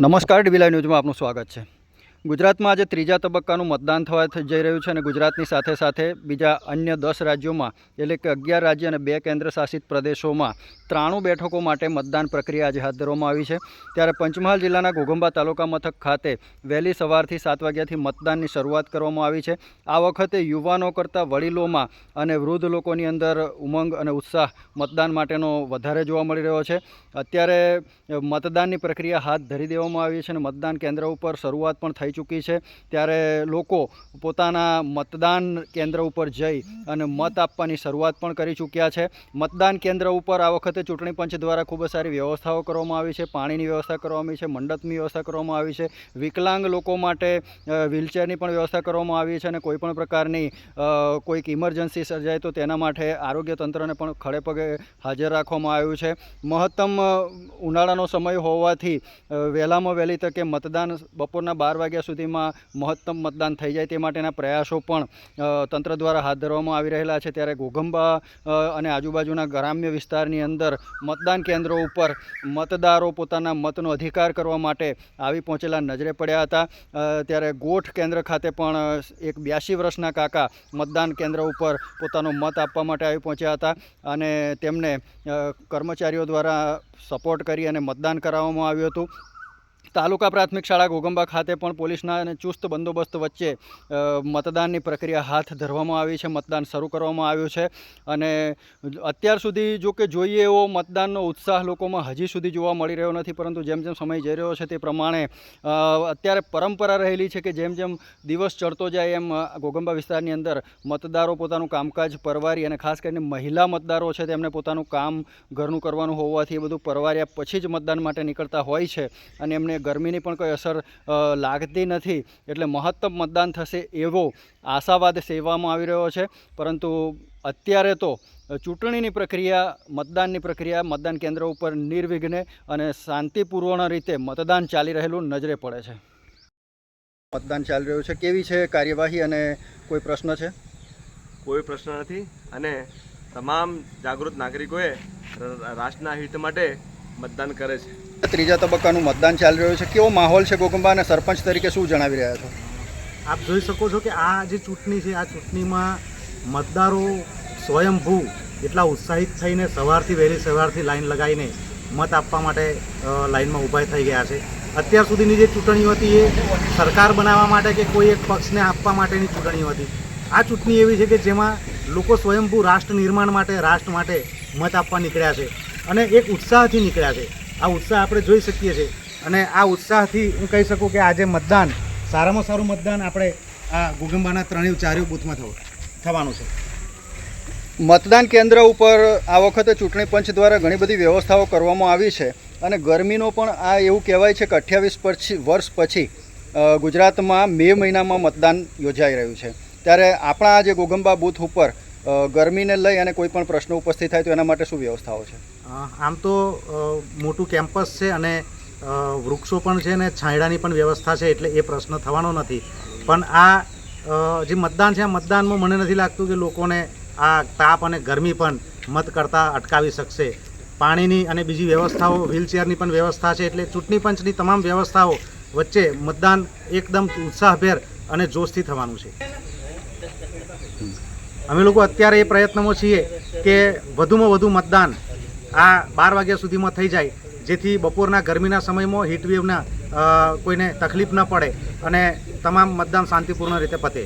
નમસ્કાર ડીબી ન્યૂઝમાં આપનું સ્વાગત છે. ગુજરાતમાં આજે ત્રીજા તબક્કાનું મતદાન થવા જઈ રહ્યું છે અને ગુજરાતની સાથે સાથે બીજા અન્ય દસ રાજ્યોમાં, એટલે કે અગિયાર રાજ્ય અને બે કેન્દ્ર શાસિત પ્રદેશોમાં ત્રાણું બેઠકો માટે મતદાન પ્રક્રિયા આજે હાથ ધરવામાં આવી છે. ત્યારે પંચમહાલ જિલ્લાના ઘોઘંબા તાલુકા મથક ખાતે વહેલી સવારથી સાત વાગ્યાથી મતદાનની શરૂઆત કરવામાં આવી છે. આ વખતે યુવાનો કરતાં વડીલોમાં અને વૃદ્ધ લોકોની અંદર ઉમંગ અને ઉત્સાહ મતદાન માટેનો વધારે જોવા મળી રહ્યો છે. અત્યારે મતદાનની પ્રક્રિયા હાથ ધરી દેવામાં આવી છે અને મતદાન કેન્દ્ર ઉપર શરૂઆત પણ થઈ ચૂકી છે. ત્યારે લોકો પોતાના મતદાન કેન્દ્ર ઉપર જઈ અને મત આપવાની શરૂઆત પણ કરી ચૂક્યા છે. મતદાન કેન્દ્ર ઉપર આ વખતે ચૂંટણી પંચ દ્વારા ખૂબ જ સારી વ્યવસ્થાઓ કરવામાં આવી છે. પાણીની વ્યવસ્થા કરવામાં આવી છે, મંડપની વ્યવસ્થા કરવામાં આવી છે. વિકલાંગ લોકો માટે વ્હીલચેરની પણ વ્યવસ્થા કરવામાં આવી છે અને કોઈપણ પ્રકારની કોઈક ઇમરજન્સી સર્જાય તો તેના માટે આરોગ્ય તંત્રને પણ ખડે પગે હાજર રાખવામાં આવ્યું છે. મહત્તમ ઉનાળાનો સમય હોવાથી વહેલામાં વહેલી તકે મતદાન બપોરના બાર વાગ્યા સુધીમાં મહત્તમ મતદાન થઈ જાય તે માટેના પ્રયાસો પણ તંત્ર દ્વારા હાથ ધરવામાં આવી રહેલા છે. ત્યારે ઘોઘંબા અને આજુબાજુના ગ્રામ્ય વિસ્તારની અંદર મતદાન કેન્દ્રો ઉપર મતદારો પોતાના મતનો અધિકાર કરવા માટે આવી પહોંચેલા નજરે પડ્યા હતા. ત્યારે ગોઠ કેન્દ્ર ખાતે પણ એક બ્યાસી વર્ષના કાકા મતદાન કેન્દ્ર ઉપર પોતાનો મત આપવા માટે આવી પહોંચ્યા હતા અને તેમને કર્મચારીઓ દ્વારા સપોર્ટ કરી અને મતદાન કરાવવામાં આવ્યું હતું. તાલુકા પ્રાથમિક શાળા ઘોગંબા ખાતે પણ પોલીસના અને ચુસ્ત બંદોબસ્ત વચ્ચે મતદાનની પ્રક્રિયા હાથ ધરવામાં આવી છે. મતદાન શરૂ કરવામાં આવ્યું છે અને અત્યાર સુધી જો કે જોઈએ એવો મતદાનનો ઉત્સાહ લોકોમાં હજી સુધી જોવા મળી રહ્યો નથી, પરંતુ જેમ જેમ સમય જઈ રહ્યો છે તે પ્રમાણે અત્યારે પરંપરા રહેલી છે કે જેમ જેમ દિવસ ચડતો જાય એમ ઘોગંબા વિસ્તારની અંદર મતદારો પોતાનું કામકાજ પરવારી અને ખાસ કરીને મહિલા મતદારો છે તેમને પોતાનું કામ ઘરનું કરવાનું હોવાથી એ બધું પરવાર્યા પછી જ મતદાન માટે નીકળતા હોય છે અને એમને ગરમીની પણ કોઈ અસર લાગતી નથી, એટલે મહત્તમ મતદાન થશે એવો આશાવાદ સેવવામાં આવી રહ્યો છે. પરંતુ અત્યારે તો ચૂંટણીની પ્રક્રિયા, મતદાનની પ્રક્રિયા, મતદાન કેન્દ્ર ઉપર નિર્વિઘ્ને અને શાંતિપૂર્ણ રીતે મતદાન ચાલી રહેલું નજરે પડે છે. મતદાન ચાલી રહ્યું છે. કેવી છે કાર્યવાહી અને કોઈ પ્રશ્ન છે? કોઈ પ્રશ્ન નથી. અને તમામ જાગૃત નાગરિકોએ રાષ્ટ્રના હિત માટે મતદાન કરે છે. ત્રીજા તબક્કાનું મતદાન ચાલી રહ્યું છે. કેવો માહોલ છે ગોગંબા અને સરપંચ તરીકે શું જણાવી રહ્યા છો? આપ જોઈ શકો છો કે આ જે ચૂંટણી છે આ ચૂંટણીમાં મતદારો સ્વયંભૂ એટલા ઉત્સાહિત થઈને સવારથી વહેલી સવારથી લાઈન લગાવીને મત આપવા માટે લાઈનમાં ઊભા થઈ ગયા છે. અત્યાર સુધીની જે ચૂંટણીઓ હતી એ સરકાર બનાવવા માટે કે કોઈ એક પક્ષને આપવા માટેની ચૂંટણીઓ હતી? આ ચૂંટણી એવી છે કે જેમાં લોકો સ્વયંભૂ રાષ્ટ્ર નિર્માણ માટે રાષ્ટ્ર માટે મત આપવા નીકળ્યા છે. અને એક ઉત્સાહથી નીકળ્યા છે. આ ઉત્સાહ આપણે જોઈ શકીએ છીએ. અને આ ઉત્સાહથી હું કહી શકું કે આજે મતદાન, સારામાં સારું મતદાન આપણે આ ગુગંબાના ત્રણેય ચારેય બૂથમાં થવું થવાનું છે. મતદાન કેન્દ્ર ઉપર આ વખતે ચૂંટણી પંચ દ્વારા ઘણી બધી વ્યવસ્થાઓ કરવામાં આવી છે. અને ગરમીનો પણ આ એવું કહેવાય છે કે અઠ્યાવીસ પછી વર્ષ પછી ગુજરાતમાં મે મહિનામાં મતદાન યોજાઈ રહ્યું છે. ત્યારે આપણા જે ગોગંબા બૂથ ઉપર ગરમીને લઈ અને કોઈ પણ પ્રશ્ન ઉપસ્થિત થાય તો એના માટે શું વ્યવસ્થાઓ છે? આમ તો મોટું કેમ્પસ છે અને વૃક્ષો પણ છે અને છાંયડાની પણ વ્યવસ્થા છે એટલે એ પ્રશ્ન થવાનો નથી. પણ આ જે મતદાન છે, આ મતદાનમાં મને નથી લાગતું કે લોકોને આ તાપ અને ગરમી પણ મત કરતાં અટકાવી શકશે. પાણીની અને બીજી વ્યવસ્થાઓ, વ્હીલચેરની પણ વ્યવસ્થા છે એટલે ચૂંટણી પંચની તમામ વ્યવસ્થાઓ વચ્ચે મતદાન એકદમ ઉત્સાહભેર અને જોશથી થવાનું છે. અમે લોકો અત્યારે એ પ્રયત્નમાં છીએ કે વધુમાં વધુ મતદાન આ બાર વાગ્યા સુધીમાં થઈ જાય, જેથી બપોરના ગરમીના સમયમાં હીટવેવના કોઈને તકલીફ ન પડે અને તમામ મતદાન શાંતિપૂર્ણ રીતે પતે.